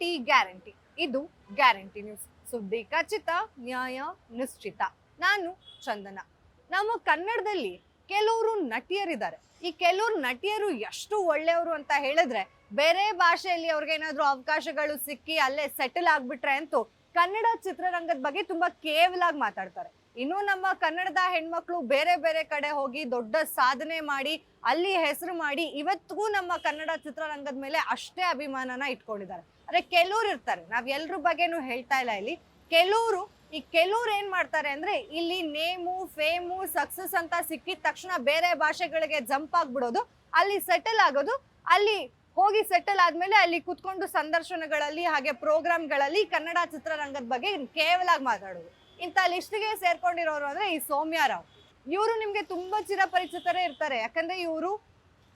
Guarantee guarantee ಇದು guarantee news ಸುದ್ದಿ ಖಚಿತ, ನ್ಯಾಯ ನಿಶ್ಚಿತ. ನಾನು ಚಂದನ. ನಮ್ಮ ಕನ್ನಡದಲ್ಲಿ ಕೆಲವರು ನಟಿಯರಿದ್ದಾರೆ. ಈ ಕೆಲವರು ನಟಿಯರು ಎಷ್ಟು ಒಳ್ಳೆಯವರು ಅಂತ ಹೇಳಿದ್ರೆ, ಬೇರೆ ಭಾಷೆಯಲ್ಲಿ ಅವ್ರಿಗೆ ಏನಾದ್ರು ಅವಕಾಶಗಳು ಸಿಕ್ಕಿ ಅಲ್ಲೇ ಸೆಟಲ್ ಆಗ್ಬಿಟ್ರೆ ಅಂತೂ ಕನ್ನಡ ಚಿತ್ರರಂಗದ ಬಗ್ಗೆ ತುಂಬಾ ಕೇವಲಾಗಿ ಮಾತಾಡ್ತಾರೆ. ಇನ್ನು ನಮ್ಮ ಕನ್ನಡದ ಹೆಣ್ಮಕ್ಳು ಬೇರೆ ಬೇರೆ ಕಡೆ ಹೋಗಿ ದೊಡ್ಡ ಸಾಧನೆ ಮಾಡಿ, ಅಲ್ಲಿ ಹೆಸರು ಮಾಡಿ, ಇವತ್ತಿಗೂ ನಮ್ಮ ಕನ್ನಡ ಚಿತ್ರರಂಗದ ಮೇಲೆ ಅಷ್ಟೇ ಅಭಿಮಾನನ ಇಟ್ಕೊಂಡಿದ್ದಾರೆ. ಆದ್ರೆ ಕೆಲವ್ರು ಇರ್ತಾರೆ. ನಾವ್ ಎಲ್ರ ಬಗ್ಗೆನೂ ಹೇಳ್ತಾ ಇಲ್ಲ ಇಲ್ಲಿ. ಕೆಲವರು, ಈ ಕೆಲವ್ರು ಏನ್ ಮಾಡ್ತಾರೆ ಅಂದ್ರೆ ಇಲ್ಲಿ ನೇಮು, ಫೇಮು, ಸಕ್ಸಸ್ ಅಂತ ಸಿಕ್ಕಿದ ತಕ್ಷಣ ಬೇರೆ ಭಾಷೆಗಳಿಗೆ ಜಂಪ್ ಆಗ್ಬಿಡೋದು. ಅಲ್ಲಿ ಸೆಟಲ್ ಆಗೋದು. ಅಲ್ಲಿ ಹೋಗಿ ಸೆಟಲ್ ಆದ್ಮೇಲೆ ಅಲ್ಲಿ ಕುತ್ಕೊಂಡು ಸಂದರ್ಶನಗಳಲ್ಲಿ ಹಾಗೆ ಪ್ರೋಗ್ರಾಮ್ಗಳಲ್ಲಿ ಕನ್ನಡ ಚಿತ್ರರಂಗದ ಬಗ್ಗೆ ಕೇವಲಾಗಿ ಮಾತಾಡೋದು. ಇಂಥ ಲಿಸ್ಟ್ಗೆ ಸೇರ್ಕೊಂಡಿರೋರು ಅಂದ್ರೆ ಈ ಸೌಮ್ಯ ರಾವ್. ಇವರು ನಿಮ್ಗೆ ತುಂಬಾ ಚಿರಪರಿಚಿತರೇ ಇರ್ತಾರೆ. ಯಾಕಂದ್ರೆ ಇವರು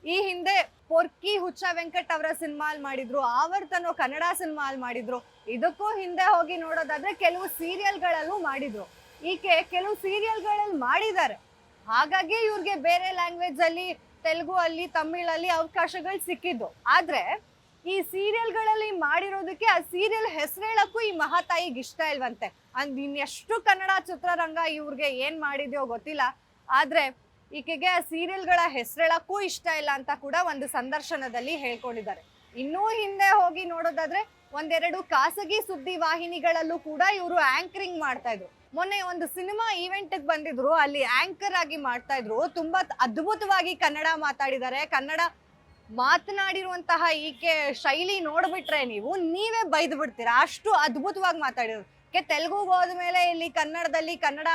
ಈ ಹಿಂದೆ ಪೊರ್ಕಿ ಹುಚ್ಚ ವೆಂಕಟ್ ಅವರ ಸಿನಿಮಾ ಅಲ್ಲಿ ಮಾಡಿದ್ರು, ಆವರ್ತನೋ ಕನ್ನಡ ಸಿನಿಮಾ ಅಲ್ಲಿ ಮಾಡಿದ್ರು, ಇದಕ್ಕೂ ಹಿಂದೆ ಹೋಗಿ ನೋಡೋದಾದ್ರೆ ಕೆಲವು ಸೀರಿಯಲ್ಗಳಲ್ಲೂ ಮಾಡಿದ್ರು. ಈಕೆ ಕೆಲವು ಸೀರಿಯಲ್ಗಳಲ್ಲಿ ಮಾಡಿದ್ದಾರೆ. ಹಾಗಾಗಿ ಇವ್ರಿಗೆ ಬೇರೆ ಲ್ಯಾಂಗ್ವೇಜ್ ಅಲ್ಲಿ, ತೆಲುಗು ಅಲ್ಲಿ ತಮಿಳಲ್ಲಿ ಅವಕಾಶಗಳು ಸಿಕ್ಕಿದ್ದು. ಆದ್ರೆ ಈ ಸೀರಿಯಲ್ಗಳಲ್ಲಿ ಮಾಡಿರೋದಕ್ಕೆ ಆ ಸೀರಿಯಲ್ ಹೆಸರು ಹೇಳಕ್ಕೂ ಈ ಮಹಾತಾಯಿಗೆ ಇಷ್ಟ ಇಲ್ವಂತೆ. ಅಂದ್ ಇನ್ನೆಷ್ಟು ಕನ್ನಡ ಚಿತ್ರರಂಗ ಇವ್ರಿಗೆ ಏನ್ ಮಾಡಿದ್ಯೋ ಗೊತ್ತಿಲ್ಲ. ಆದ್ರೆ ಈಕೆಗೆ ಆ ಸೀರಿಯಲ್ಗಳ ಹೆಸರೇಳಕ್ಕೂ ಇಷ್ಟ ಇಲ್ಲ ಅಂತ ಕೂಡ ಒಂದು ಸಂದರ್ಶನದಲ್ಲಿ ಹೇಳ್ಕೊಂಡಿದ್ದಾರೆ. ಇನ್ನೂ ಹಿಂದೆ ಹೋಗಿ ನೋಡೋದಾದ್ರೆ ಒಂದೆರಡು ಖಾಸಗಿ ಸುದ್ದಿ ವಾಹಿನಿಗಳಲ್ಲೂ ಕೂಡ ಇವರು ಆಂಕರಿಂಗ್ ಮಾಡ್ತಾ ಇದ್ರು. ಮೊನ್ನೆ ಒಂದು ಸಿನಿಮಾ ಈವೆಂಟ್ ಬಂದಿದ್ರು, ಅಲ್ಲಿ ಆಂಕರ್ ಆಗಿ ಮಾಡ್ತಾ ಇದ್ರು. ತುಂಬಾ ಅದ್ಭುತವಾಗಿ ಕನ್ನಡ ಮಾತಾಡಿದ್ದಾರೆ. ಕನ್ನಡ ಮಾತನಾಡಿರುವಂತಹ ಈಕೆ ಶೈಲಿ ನೋಡ್ಬಿಟ್ರೆ ನೀವು, ನೀವೇ ಬೈದು ಬಿಡ್ತೀರಾ? ಅಷ್ಟು ಅದ್ಭುತವಾಗಿ ಮಾತಾಡಿದ್ರು ಕೆ ತೆಲುಗುಗೆ ಹೋದ್ಮೇಲೆ ಇಲ್ಲಿ ಕನ್ನಡದಲ್ಲಿ ಕನ್ನಡ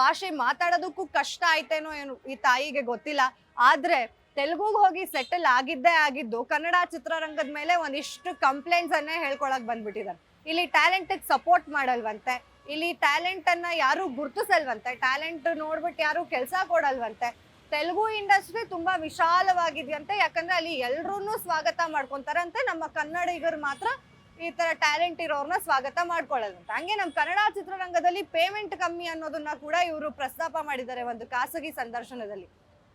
ಭಾಷೆ ಮಾತಾಡೋದಕ್ಕೂ ಕಷ್ಟ ಆಯ್ತೇನೋ ಏನು ಈ ತಾಯಿಗೆ ಗೊತ್ತಿಲ್ಲ. ಆದ್ರೆ ತೆಲುಗುಗೆ ಹೋಗಿ ಸೆಟಲ್ ಆಗಿದ್ದೇ ಆಗಿದ್ದು ಕನ್ನಡ ಚಿತ್ರರಂಗದ ಮೇಲೆ ಒಂದಿಷ್ಟು ಕಂಪ್ಲೇಂಟ್ಸ್ ಅನ್ನೇ ಹೇಳ್ಕೊಳಕ್ ಬಂದ್ಬಿಟ್ಟಿದ್ದಾರೆ ಇಲ್ಲಿ ಟ್ಯಾಲೆಂಟ್ ಸಪೋರ್ಟ್ ಮಾಡಲ್ವಂತೆ. ಇಲ್ಲಿ ಟ್ಯಾಲೆಂಟ್ ಅನ್ನ ಯಾರು ಗುರ್ತಿಸಲ್ವಂತೆ. ಟ್ಯಾಲೆಂಟ್ ನೋಡ್ಬಿಟ್ಟು ಯಾರು ಕೆಲಸ ಕೊಡಲ್ವಂತೆ. ತೆಲುಗು ಇಂಡಸ್ಟ್ರಿ ತುಂಬಾ ವಿಶಾಲವಾಗಿದೆಯಂತೆ. ಯಾಕಂದ್ರೆ ಅಲ್ಲಿ ಎಲ್ರೂ ಸ್ವಾಗತ ಮಾಡ್ಕೊಂತಾರಂತೆ. ನಮ್ಮ ಕನ್ನಡಿಗರು ಮಾತ್ರ ಈ ತರ ಟ್ಯಾಲೆಂಟ್ ಇರೋರ್ನ ಸ್ವಾಗತ ಮಾಡ್ಕೊಳ್ಳೋದಂತ ಹಂಗೆ ನಮ್ಮ ಕನ್ನಡ ಚಿತ್ರರಂಗದಲ್ಲಿ ಪೇಮೆಂಟ್ ಕಮ್ಮಿ ಅನ್ನೋದನ್ನ ಕೂಡ ಇವರು ಪ್ರಸ್ತಾಪ ಮಾಡಿದ್ದಾರೆ ಒಂದು ಖಾಸಗಿ ಸಂದರ್ಶನದಲ್ಲಿ.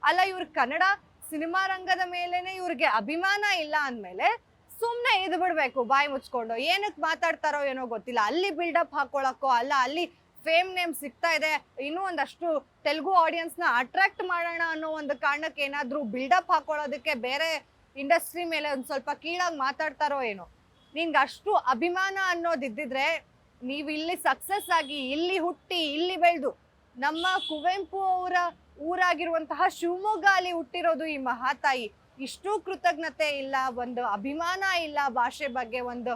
ಅಲ್ಲ, ಇವ್ರ ಕನ್ನಡ ಸಿನಿಮಾ ರಂಗದ ಮೇಲೇನೆ ಇವ್ರಿಗೆ ಅಭಿಮಾನ ಇಲ್ಲ ಅಂದ್ಮೇಲೆ ಸುಮ್ಮನೆ ಇದ್ ಬಿಡಬೇಕು, ಬಾಯಿ ಮುಚ್ಕೊಂಡು. ಏನಕ್ಕೆ ಮಾತಾಡ್ತಾರೋ ಏನೋ ಗೊತ್ತಿಲ್ಲ. ಅಲ್ಲಿ ಬಿಲ್ಡಪ್ ಹಾಕೊಳಕ್ಕೋ, ಅಲ್ಲ, ಅಲ್ಲಿ ಫೇಮ್ ನೇಮ್ ಸಿಗ್ತಾ ಇದೆ, ಇನ್ನೂ ಒಂದಷ್ಟು ತೆಲುಗು ಆಡಿಯನ್ಸ್ನ ಅಟ್ರಾಕ್ಟ್ ಮಾಡೋಣ ಅನ್ನೋ ಒಂದು ಕಾರಣಕ್ಕೆ ಏನಾದ್ರೂ ಬಿಲ್ಡಪ್ ಹಾಕೊಳ್ಳೋದಕ್ಕೆ ಬೇರೆ ಇಂಡಸ್ಟ್ರಿ ಮೇಲೆ ಒಂದು ಸ್ವಲ್ಪ ಕೀಳಾಗಿ ಮಾತಾಡ್ತಾರೋ ಏನೋ. ನಿನ್ಗೆ ಅಷ್ಟು ಅಭಿಮಾನ ಅನ್ನೋದಿದ್ದಿದ್ರೆ ನೀವು ಇಲ್ಲಿ ಸಕ್ಸಸ್ ಆಗಿ, ಇಲ್ಲಿ ಹುಟ್ಟಿ, ಇಲ್ಲಿ ಬೆಳೆದು ನಮ್ಮ ಕುವೆಂಪು ಅವರ ಊರಾಗಿರುವಂತಹ ಶಿವಮೊಗ್ಗ ಅಲ್ಲಿ ಹುಟ್ಟಿರೋದು ಈ ಮಹಾತಾಯಿ. ಇಷ್ಟು ಕೃತಜ್ಞತೆ ಇಲ್ಲ, ಒಂದು ಅಭಿಮಾನ ಇಲ್ಲ, ಭಾಷೆ ಬಗ್ಗೆ ಒಂದು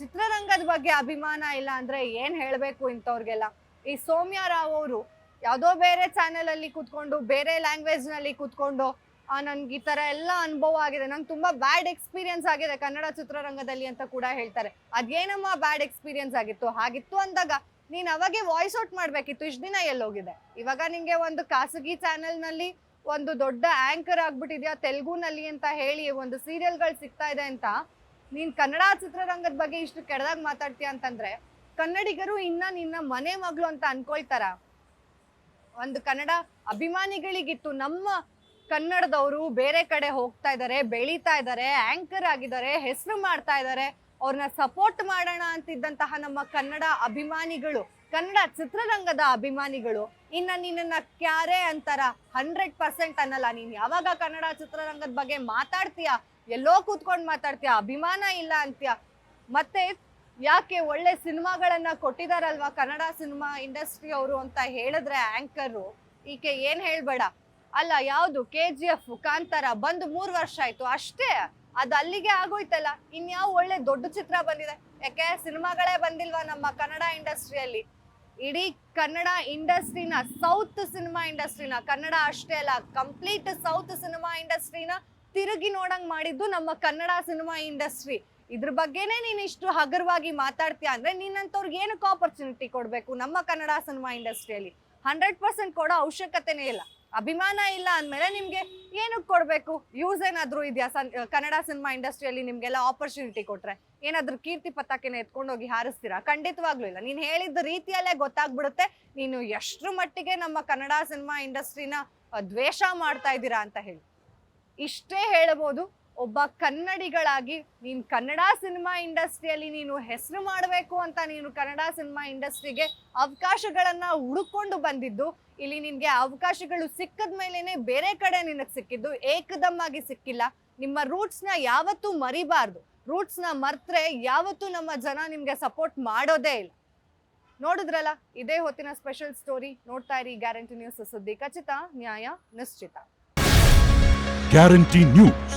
ಚಿತ್ರರಂಗದ ಬಗ್ಗೆ ಅಭಿಮಾನ ಇಲ್ಲ ಅಂದ್ರೆ ಏನ್ ಹೇಳಬೇಕು ಇಂಥವ್ರಿಗೆಲ್ಲ? ಈ ಸೌಮ್ಯ ರಾವ್ ಅವರು ಯಾವುದೋ ಬೇರೆ ಚಾನೆಲ್ ಅಲ್ಲಿ ಕೂತ್ಕೊಂಡು, ಬೇರೆ ಲ್ಯಾಂಗ್ವೇಜ್ನಲ್ಲಿ ಕೂತ್ಕೊಂಡು ನನ್ಗೆ ಈ ಥರ ಎಲ್ಲ ಅನುಭವ ಆಗಿದೆ. ನಂಗೆ ತುಂಬಾ ಬ್ಯಾಡ್ ಎಕ್ಸ್ಪೀರಿಯನ್ಸ್ ಆಗಿದೆ ಕನ್ನಡ ಚಿತ್ರರಂಗದಲ್ಲಿ ಅಂತ ಕೂಡ ಹೇಳ್ತಾರೆ. ಅದೇನಮ್ಮ ಬ್ಯಾಡ್ ಎಕ್ಸ್ಪೀರಿಯನ್ಸ್ ಆಗಿತ್ತು? ಹಾಗಿತ್ತು ಅಂದಾಗ ನೀನು ಅವಾಗೆ ವಾಯ್ಸ್ ಔಟ್ ಮಾಡಬೇಕಿತ್ತು. ಇಷ್ಟು ದಿನ ಎಲ್ಲೋಗಿದೆ? ಇವಾಗ ನಿಮಗೆ ಒಂದು ಖಾಸಗಿ ಚಾನೆಲ್ನಲ್ಲಿ ಒಂದು ದೊಡ್ಡ ಆಂಕರ್ ಆಗ್ಬಿಟ್ಟಿದ್ಯಾ? ತೆಲುಗುನಲ್ಲಿ ಅಂತ ಹೇಳಿ ಒಂದು ಸೀರಿಯಲ್ಗಳು ಸಿಗ್ತಾ ಇದೆ ಅಂತ. ನೀನ್ ಕನ್ನಡ ಚಿತ್ರರಂಗದ ಬಗ್ಗೆ ಇಷ್ಟು ಕೆಡದಾಗ ಮಾತಾಡ್ತೀಯ ಅಂತಂದ್ರೆ, ಕನ್ನಡಿಗರು ಇನ್ನ ನಿನ್ನ ಮನೆ ಮಗಳು ಅಂತ ಅನ್ಕೊಳ್ತಾರ. ಒಂದು ಕನ್ನಡ ಅಭಿಮಾನಿಗಳಿಗಿತ್ತು. ನಮ್ಮ ಕನ್ನಡದವರು ಬೇರೆ ಕಡೆ ಹೋಗ್ತಾ ಇದ್ದಾರೆ, ಬೆಳೀತಾ ಇದ್ದಾರೆ ಆಂಕರ್ ಆಗಿದ್ದಾರೆ, ಹೆಸರು ಮಾಡ್ತಾ ಇದ್ದಾರೆ. ಅವ್ರನ್ನ ಸಪೋರ್ಟ್ ಮಾಡೋಣ ಅಂತಿದ್ದಂತಹ ನಮ್ಮ ಕನ್ನಡ ಅಭಿಮಾನಿಗಳು, ಕನ್ನಡ ಚಿತ್ರರಂಗದ ಅಭಿಮಾನಿಗಳು, ಇನ್ನ ನಿನ್ನ ಕ್ಯಾರೆ ಅಂತಾರ ಹಂಡ್ರೆಡ್ ಪರ್ಸೆಂಟ್ ಅನ್ನಲ್ಲ. ನೀನ್ ಯಾವಾಗ ಕನ್ನಡ ಚಿತ್ರರಂಗದ ಬಗ್ಗೆ ಮಾತಾಡ್ತೀಯ? ಎಲ್ಲೋ ಕೂತ್ಕೊಂಡು ಮಾತಾಡ್ತೀಯ? ಅಭಿಮಾನ ಇಲ್ಲ ಅಂತೀಯ? ಮತ್ತೆ ಯಾಕೆ ಒಳ್ಳೆ ಸಿನಿಮಾಗಳನ್ನ ಕೊಟ್ಟಿದಾರಲ್ವಾ? ಕನ್ನಡ ಸಿನಿಮಾ ಇಂಡಸ್ಟ್ರಿ ಅವರು ಅಂತ ಹೇಳಿದ್ರೆ ಆಂಕರು ಈಕೆ ಏನ್ ಹೇಳ್ಬೇಡ? ಅಲ್ಲ, ಯಾವುದು ಕೆ ಜಿ ಎಫ್ ಕಾಂತಾರ ಬಂದು ಮೂರು ವರ್ಷ ಆಯ್ತು, ಅಷ್ಟೇ? ಅದು ಅಲ್ಲಿಗೆ ಆಗೋಯ್ತಲ್ಲ. ಇನ್ಯಾವ ಒಳ್ಳೆ ದೊಡ್ಡ ಚಿತ್ರ ಬಂದಿದೆ. ಯಾಕೆ? ಸಿನಿಮಾಗಳೇ ಬಂದಿಲ್ವಾ ನಮ್ಮ ಕನ್ನಡ ಇಂಡಸ್ಟ್ರಿಯಲ್ಲಿ? ಇಡೀ ಕನ್ನಡ ಇಂಡಸ್ಟ್ರಿನ, ಸೌತ್ ಸಿನಿಮಾ ಇಂಡಸ್ಟ್ರಿನ, ಕನ್ನಡ ಅಷ್ಟೇ ಅಲ್ಲ, ಕಂಪ್ಲೀಟ್ ಸೌತ್ ಸಿನಿಮಾ ಇಂಡಸ್ಟ್ರಿನ ತಿರುಗಿ ನೋಡಂಗ್ ಮಾಡಿದ್ದು ನಮ್ಮ ಕನ್ನಡ ಸಿನಿಮಾ ಇಂಡಸ್ಟ್ರಿ. ಇದ್ರ ಬಗ್ಗೆನೇ ನೀನ್ ಇಷ್ಟು ಹಗರವಾಗಿ ಮಾತಾಡ್ತೀಯ ಅಂದ್ರೆ ನಿನ್ನಂತವ್ರಿಗೆ ಏನಕ್ಕೆ ಆಪರ್ಚುನಿಟಿ ಕೊಡಬೇಕು ನಮ್ಮ ಕನ್ನಡ ಸಿನಿಮಾ ಇಂಡಸ್ಟ್ರಿಯಲ್ಲಿ? ಹಂಡ್ರೆಡ್ ಪರ್ಸೆಂಟ್ ಕೊಡೋ ಅವಶ್ಯಕತೆನೇ ಇಲ್ಲ. ಅಭಿಮಾನ ಇಲ್ಲ ಅಂದ್ಮೇಲೆ ನಿಮ್ಗೆ ಏನಕ್ಕೆ ಕೊಡ್ಬೇಕು? ಯೂಸ್ ಏನಾದರೂ ಇದೆಯಾ ಸನ್ ಕನ್ನಡ ಸಿನಿಮಾ ಇಂಡಸ್ಟ್ರಿಯಲ್ಲಿ ನಿಮ್ಗೆಲ್ಲ ಆಪರ್ಚುನಿಟಿ ಕೊಟ್ರೆ? ಏನಾದರೂ ಕೀರ್ತಿ ಪತಾಕೆನ ಎತ್ಕೊಂಡೋಗಿ ಹಾರಿಸ್ತೀರಾ? ಖಂಡಿತವಾಗ್ಲೂ ಇಲ್ಲ. ನೀನ್ ಹೇಳಿದ ರೀತಿಯಲ್ಲೇ ಗೊತ್ತಾಗ್ಬಿಡುತ್ತೆ. ನೀನು ಎಷ್ಟ್ರ ಮಟ್ಟಿಗೆ ನಮ್ಮ ಕನ್ನಡ ಸಿನಿಮಾ ಇಂಡಸ್ಟ್ರಿನ ದ್ವೇಷ ಮಾಡ್ತಾ ಇದ್ದೀರಾ ಅಂತ ಹೇಳಿ. ಇಷ್ಟೇ ಹೇಳಬಹುದು ಒಬ್ಬ ಕನ್ನಡಿಗಳಾಗಿ ನೀನು ಕನ್ನಡ ಸಿನಿಮಾ ಇಂಡಸ್ಟ್ರಿಯಲ್ಲಿ ನೀನು ಹೆಸರು ಮಾಡಬೇಕು ಅಂತ ನೀನು ಕನ್ನಡ ಸಿನಿಮಾ ಇಂಡಸ್ಟ್ರಿಗೆ ಅವಕಾಶಗಳನ್ನ ಹುಡುಕೊಂಡು ಬಂದಿದ್ದು, ಇಲ್ಲಿ ನಿನಗೆ ಅವಕಾಶಗಳು ಸಿಕ್ಕದ ಮೇಲೇ ಬೇರೆ ಕಡೆ ನಿನಗೆ ಸಿಕ್ಕಿದ್ದು ಏಕದಮ್ ಆಗಿ ಸಿಕ್ಕಿಲ್ಲ. ನಿಮ್ಮ ರೂಟ್ಸ್ನ ಯಾವತ್ತೂ ಮರಿಬಾರ್ದು. ರೂಟ್ಸ್ನ ಮರ್ತ್ರೆ ಯಾವತ್ತೂ ನಮ್ಮ ಜನ ನಿಮಗೆ ಸಪೋರ್ಟ್ ಮಾಡೋದೇ ಇಲ್ಲ. ನೋಡಿದ್ರಲ್ಲ, ಇದೇ ಹೊತ್ತಿನ ಸ್ಪೆಷಲ್ ಸ್ಟೋರಿ ನೋಡ್ತಾ ಇರಿ ಗ್ಯಾರಂಟಿ ನ್ಯೂಸ್ ಸುದ್ದಿ ಖಚಿತ, ನ್ಯಾಯ ನಿಶ್ಚಿತ. Guarantee news